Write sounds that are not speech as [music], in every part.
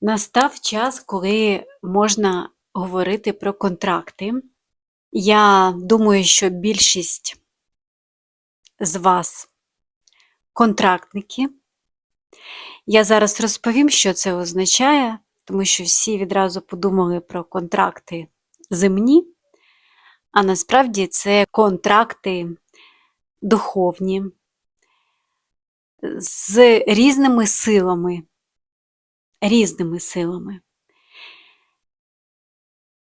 Настав час, коли можна говорити про контракти. Я думаю, що більшість з вас контрактники. Я зараз розповім, що це означає, тому що всі відразу подумали про контракти земні, а насправді це контракти духовні з різними силами. Різними силами.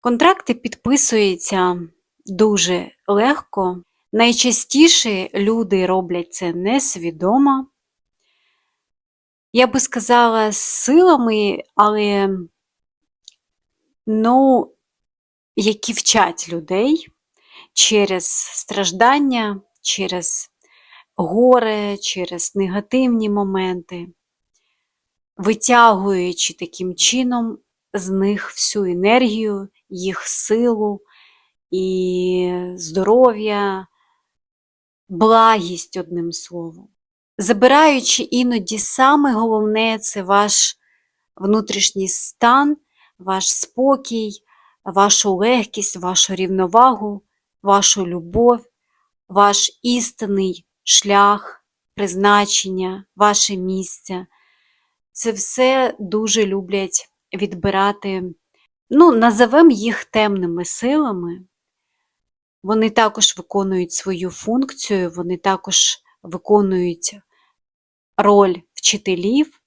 Контракти підписуються дуже легко. Найчастіше люди роблять це несвідомо. Я би сказала, з силами, але, ну, які вчать людей через страждання, через горе, через негативні моменти, витягуючи таким чином з них всю енергію, їх силу і здоров'я, благість, одним словом. Забираючи іноді саме головне це ваш внутрішній стан, ваш спокій, вашу легкість, вашу рівновагу, вашу любов, ваш істинний шлях, призначення, ваше місце. Це все дуже люблять відбирати, ну, називемо їх темними силами. Вони також виконують свою функцію, вони також виконують роль вчителів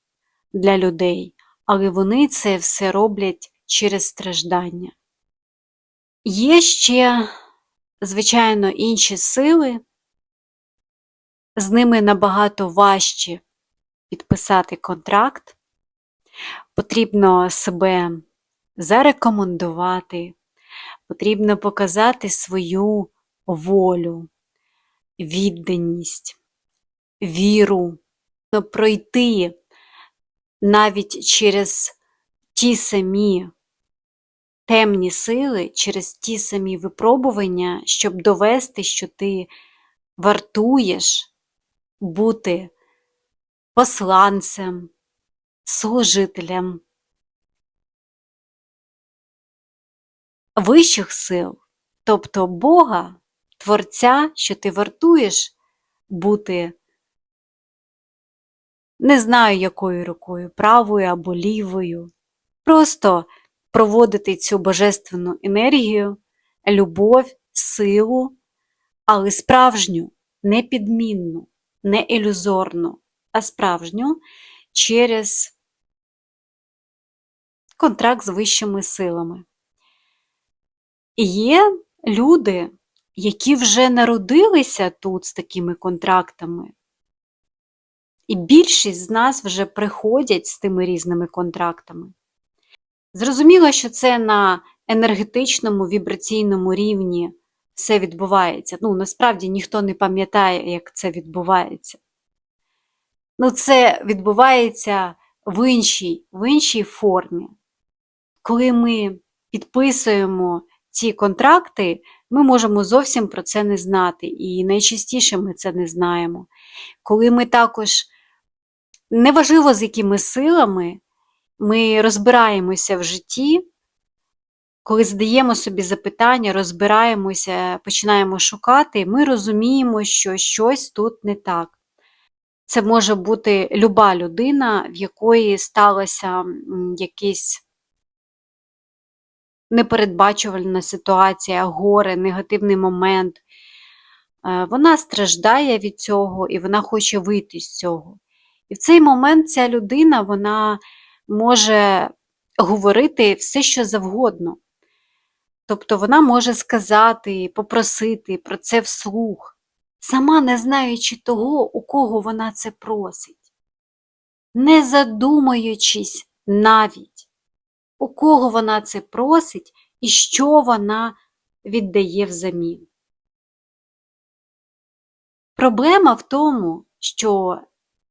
для людей, але вони це все роблять через страждання. Є ще, звичайно, інші сили, з ними набагато важче підписати контракт, потрібно себе зарекомендувати, потрібно показати свою волю, відданість, віру, пройти навіть через ті самі темні сили, через ті самі випробування, щоб довести, що ти вартуєш бути посланцем, служителем вищих сил, тобто Бога, Творця, що ти вартуєш бути, не знаю якою рукою, правою або лівою, просто проводити цю божественну енергію, любов, силу, але справжню, не підмінну, не ілюзорну, а справжню через контракт з вищими силами. Є люди, які вже народилися тут з такими контрактами, і більшість з нас вже приходять з тими різними контрактами. Зрозуміло, що це на енергетичному вібраційному рівні все відбувається. Ну, насправді ніхто не пам'ятає, як це відбувається. Ну, це відбувається в іншій, в іншій формі. Коли ми підписуємо ці контракти, ми можемо зовсім про це не знати. І найчастіше ми це не знаємо. Коли ми також, неважливо з якими силами, ми розбираємося в житті, коли задаємо собі запитання, розбираємося, починаємо шукати, ми розуміємо, що щось тут не так. Це може бути люба людина, в якої сталося якийсь непередбачувальна ситуація, горе, негативний момент. Е, вона страждає від цього і вона хоче вийти з цього. І в цей момент ця людина вона може говорити все, що завгодно. Тобто вона може сказати, попросити про це вслух, сама не знаючи того, у кого вона це просить, не задумуючись навіть, у кого вона це просить і що вона віддає взамін. Проблема в тому, що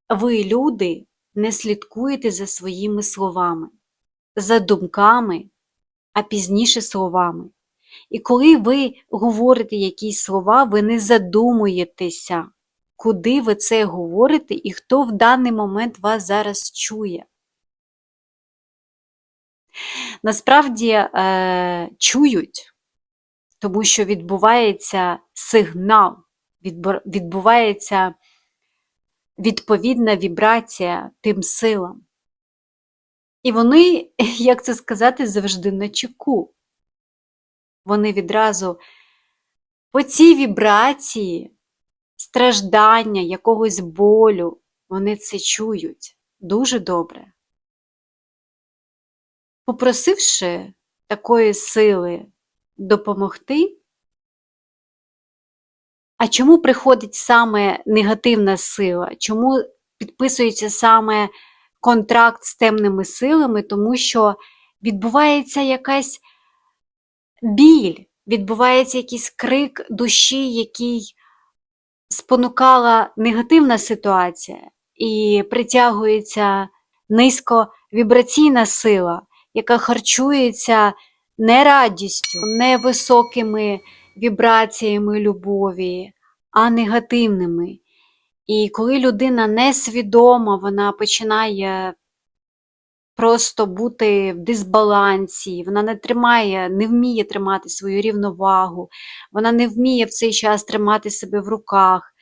ви, люди, не слідкуєте за своїми словами, за думками, а пізніше словами. І коли ви говорите якісь слова, ви не задумуєтеся, куди ви це говорите і хто в даний момент вас зараз чує. насправді е, чують, тому що відбувається сигнал, відбувається відповідна вібрація тим силам. І вони, [laughs] як це сказати, завжди на чеку. Вони відразу по цій вібрації страждання, якогось болю, вони це чують дуже добре. Попросивши такої сили допомогти, а чому приходить саме негативна сила? Чому підписується саме контракт з темними силами? Тому що відбувається якась біль, відбувається якийсь крик душі, який спонукала негативна ситуація, і притягується низьковібраційна сила, яка харчується не радістю, не високими вібраціями любові, а негативними. І коли людина несвідома, вона починає просто бути в дисбалансі, вона не тримає, не вміє тримати свою рівновагу, вона не вміє в цей час тримати себе в руках,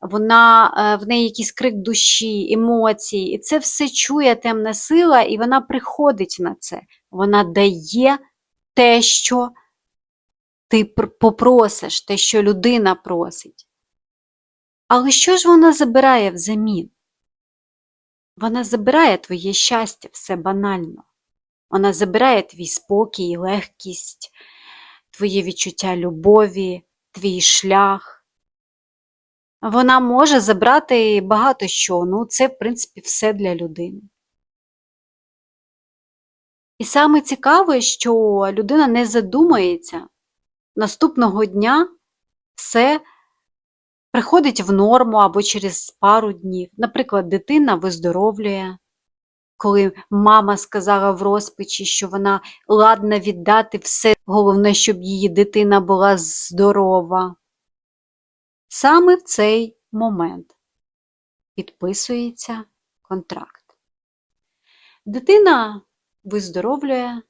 вона, е, в неї якийсь крик душі, емоції, і це все чує темна сила, і вона приходить на це. Вона дає те, що ти попросиш, те, що людина просить. Але що ж вона забирає взамін? Вона забирає твоє щастя, все банально. Вона забирає твій спокій, легкість, твоє відчуття любові, твій шлях. Вона може забрати багато що, ну це, в принципі, все для людини. І саме цікаве, що людина не задумається, наступного дня все приходить в норму або через пару днів. Наприклад, дитина виздоровлює, коли мама сказала в розпачі, що вона ладна віддати все, головне, щоб її дитина була здорова. Саме в цей момент підписується контракт. Дитина виздоровлює,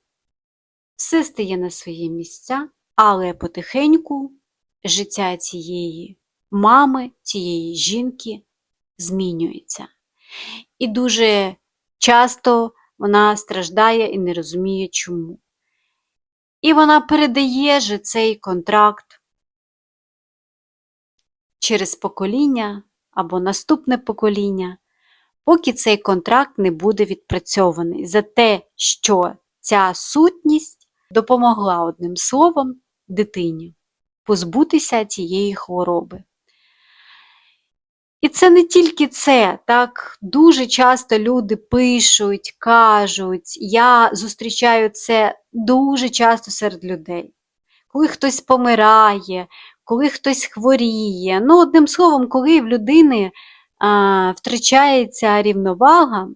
все стає на свої місця, але потихеньку життя цієї мами, цієї жінки змінюється. І дуже часто вона страждає і не розуміє чому. І вона передає же цей контракт через покоління або наступне покоління, поки цей контракт не буде відпрацьований за те, що ця сутність допомогла одним словом дитині позбутися цієї хвороби. І це не тільки це, так дуже часто люди пишуть, кажуть, я зустрічаю це дуже часто серед людей. Коли хтось помирає, коли хтось хворіє. Ну, одним словом, коли в людини а, втрачається рівновага,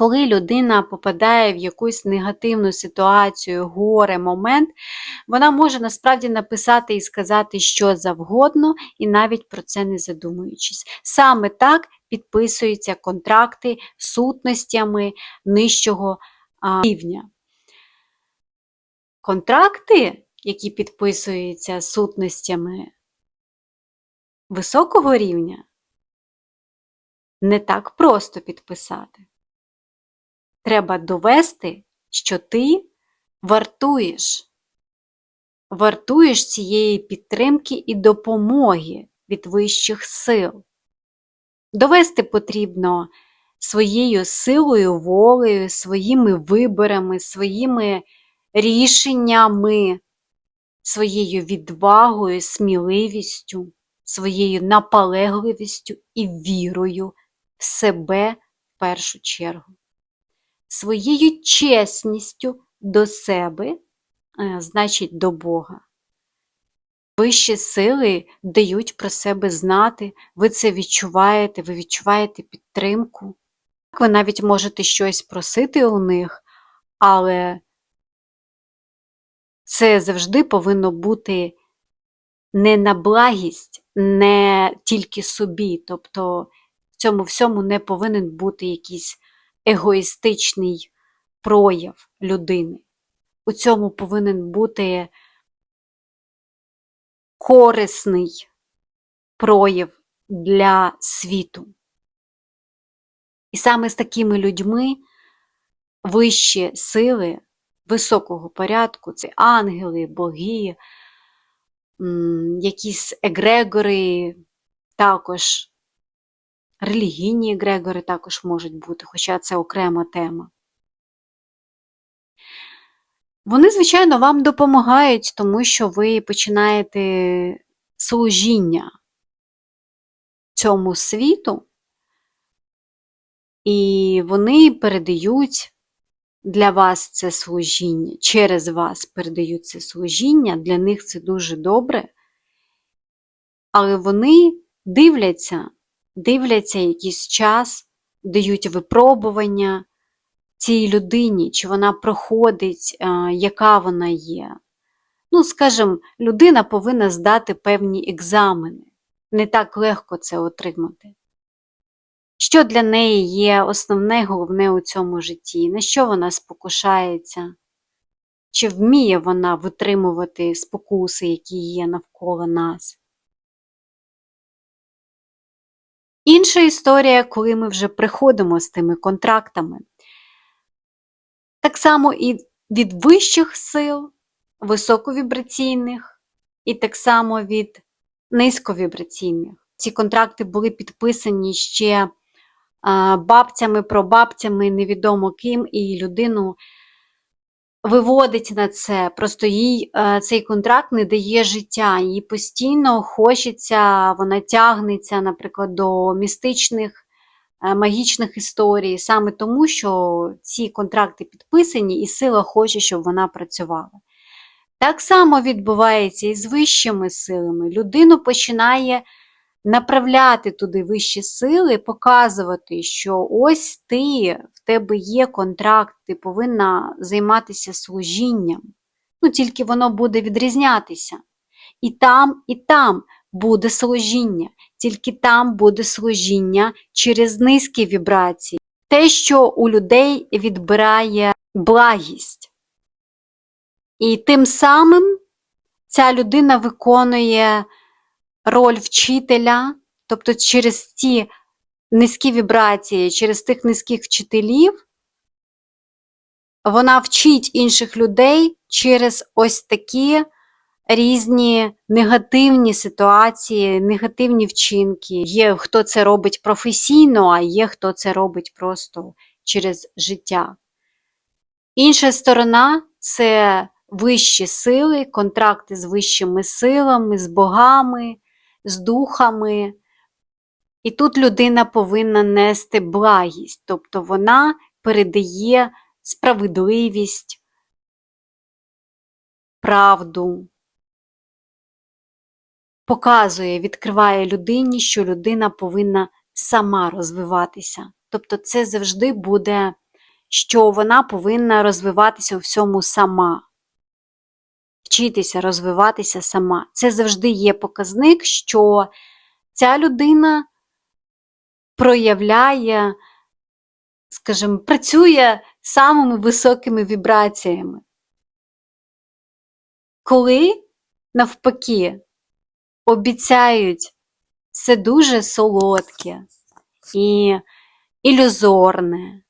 коли людина попадає в якусь негативну ситуацію, горе, момент, вона може насправді написати і сказати що завгодно, і навіть про це не задумуючись. Саме так підписуються контракти сутностями нижчого рівня. Контракти, які підписуються сутностями високого рівня, не так просто підписати. Треба довести, що ти вартуєш, вартуєш цієї підтримки і допомоги від вищих сил. Довести потрібно своєю силою, волею, своїми виборами, своїми рішеннями, своєю відвагою, сміливістю, своєю наполегливістю і вірою в себе в першу чергу своєю чесністю до себе, е, значить до Бога. Вищі сили дають про себе знати, ви це відчуваєте, ви відчуваєте підтримку. Ви навіть можете щось просити у них, але це завжди повинно бути не на благість, не тільки собі. Тобто в цьому всьому не повинен бути якийсь егоїстичний прояв людини. У цьому повинен бути корисний прояв для світу. І саме з такими людьми вищі сили високого порядку це ангели, боги, якісь егрегори, також релігійні егрегори також можуть бути, хоча це окрема тема. Вони, звичайно, вам допомагають, тому що ви починаєте служіння цьому світу, і вони передають для вас це служіння, через вас передають це служіння, для них це дуже добре, але вони дивляться, дивляться якийсь час, дають випробування цій людині, чи вона проходить, яка вона є. Ну, скажімо, людина повинна здати певні екзамени. Не так легко це отримати. Що для неї є основне головне у цьому житті? На що вона спокушається? Чи вміє вона витримувати спокуси, які є навколо нас? Інша історія, коли ми вже приходимо з тими контрактами. Так само і від вищих сил, високовібраційних, і так само від низьковібраційних. Ці контракти були підписані ще бабцями, пробабцями, невідомо ким, і людину виводить на це. Просто їй е, цей контракт не дає життя. Їй постійно хочеться, вона тягнеться, наприклад, до містичних. Е, магічних історій, саме тому, що ці контракти підписані, і сила хоче, щоб вона працювала. Так само відбувається і з вищими силами. Людину починає направляти туди вищі сили, показувати, що ось ти, в тебе є контракт, ти повинна займатися служінням. Ну, тільки воно буде відрізнятися. І там, і там буде служіння, тільки там буде служіння через низькі вібрації. Те, що у людей відбирає благість. І тим самим ця людина виконує роль вчителя, тобто через ті низькі вібрації, через тих низьких вчителів, вона вчить інших людей через ось такі різні негативні ситуації, негативні вчинки. Є хто це робить професійно, а є хто це робить просто через життя. Інша сторона це вищі сили, контракти з вищими силами, з богами, з духами. І тут людина повинна нести благість, тобто вона передає справедливість, правду, показує, відкриває людині, що людина повинна сама розвиватися. Тобто, це завжди буде, що вона повинна розвиватися у всьому сама, вчитися розвиватися сама. Це завжди є показник, що ця людина проявляє, скажімо, працює самими високими вібраціями. Коли навпаки обіцяють все дуже солодке і ілюзорне,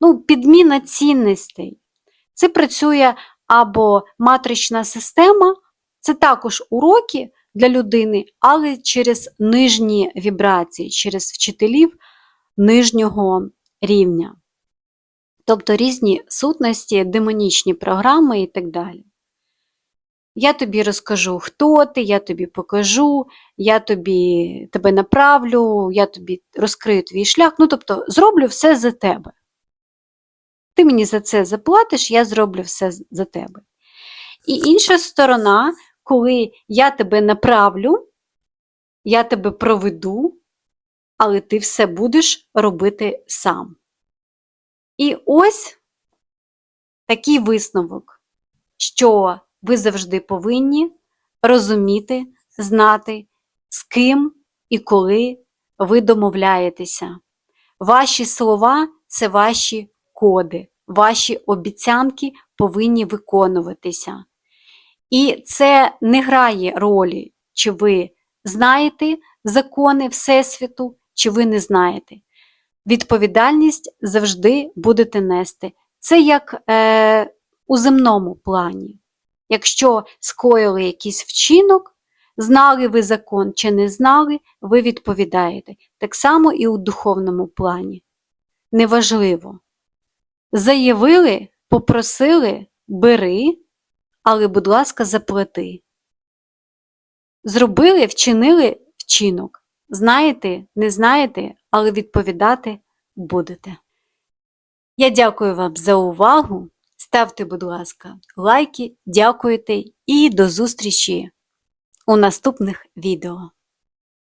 ну, підміна цінностей. Це працює або матрична система, це також уроки для людини, але через нижні вібрації, через вчителів нижнього рівня. Тобто різні сутності, демонічні програми і так далі. Я тобі розкажу, хто ти, я тобі покажу, я тобі тебе направлю, я тобі розкрию твій шлях. Ну, тобто, зроблю все за тебе. Ти мені за це заплатиш, я зроблю все за тебе. І інша сторона, коли я тебе направлю, я тебе проведу, але ти все будеш робити сам. І ось такий висновок, що ви завжди повинні розуміти, знати, з ким і коли ви домовляєтеся. Ваші слова це ваші коди, ваші обіцянки повинні виконуватися. І це не грає ролі, чи ви знаєте закони Всесвіту, чи ви не знаєте. Відповідальність завжди будете нести. Це як е, у земному плані. Якщо скоїли якийсь вчинок, знали ви закон чи не знали, ви відповідаєте. Так само і у духовному плані. Неважливо. Заявили, попросили, бери, але, будь ласка, заплати. Зробили, вчинили вчинок. Знаєте, не знаєте, але відповідати будете. Я дякую вам за увагу. Ставте, будь ласка, лайки, дякуйте і до зустрічі у наступних відео.